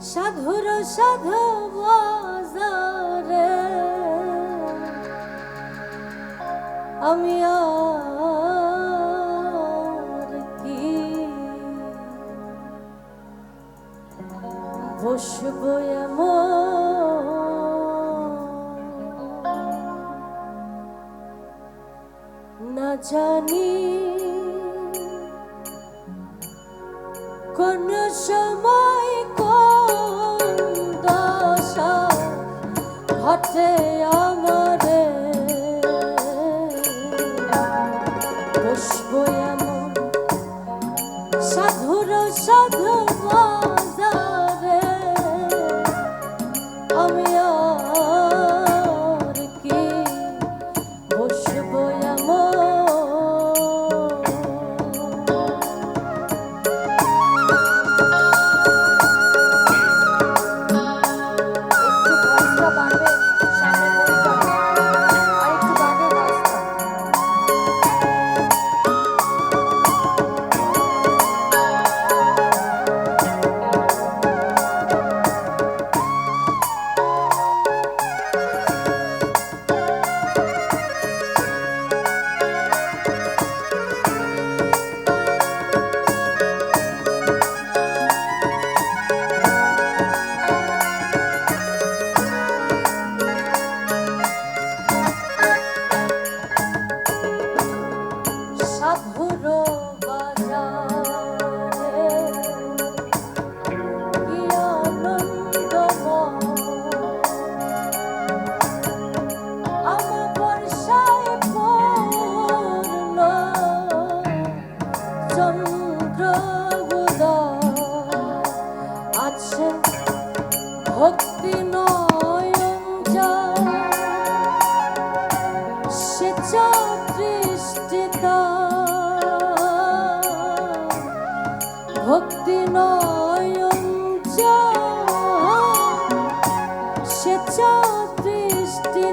সাধুর সাধু বাজারে। আমি কি? বসবো না জানি কোন সময় ঘটে আমারে বসবো এমন সাধুর সাধু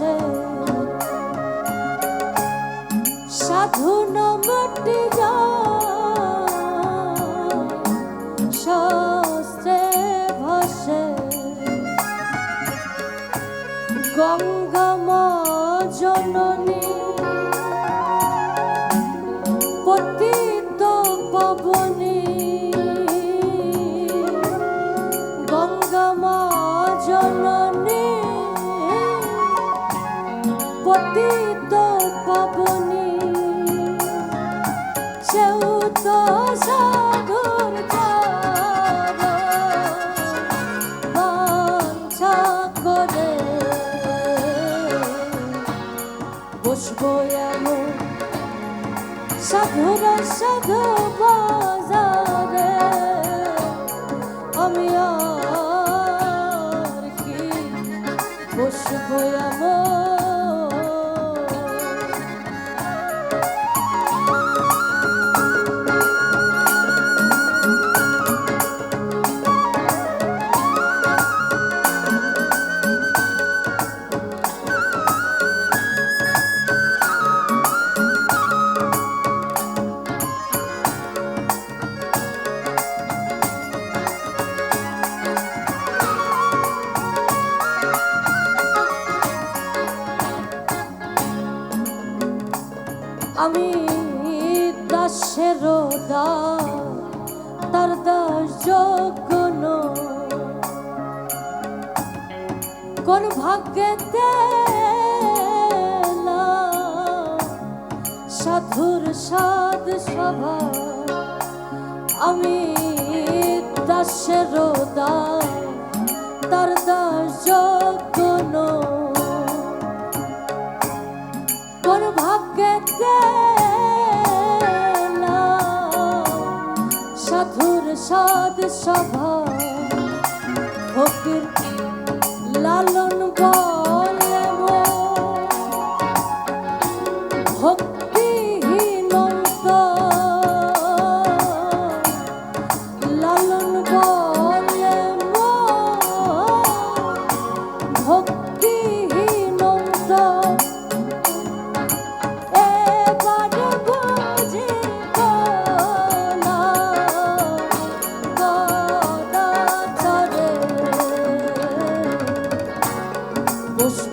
পদসে সাধু নমটি শাস্ত্রে ভসে। গঙ্গম জননী বসবো এমন সাধুর সাধু বাজারে। আমি আর কি বসবো এমন আমি দাসের দাস, তার দাস যোগ্য। কোন ভাগ্যেতে সাধুর সাধ সভা আমি দাসের দাস, তার দাস যোগ্য সভা ফকির লালন বলে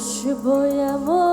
বসবো এমন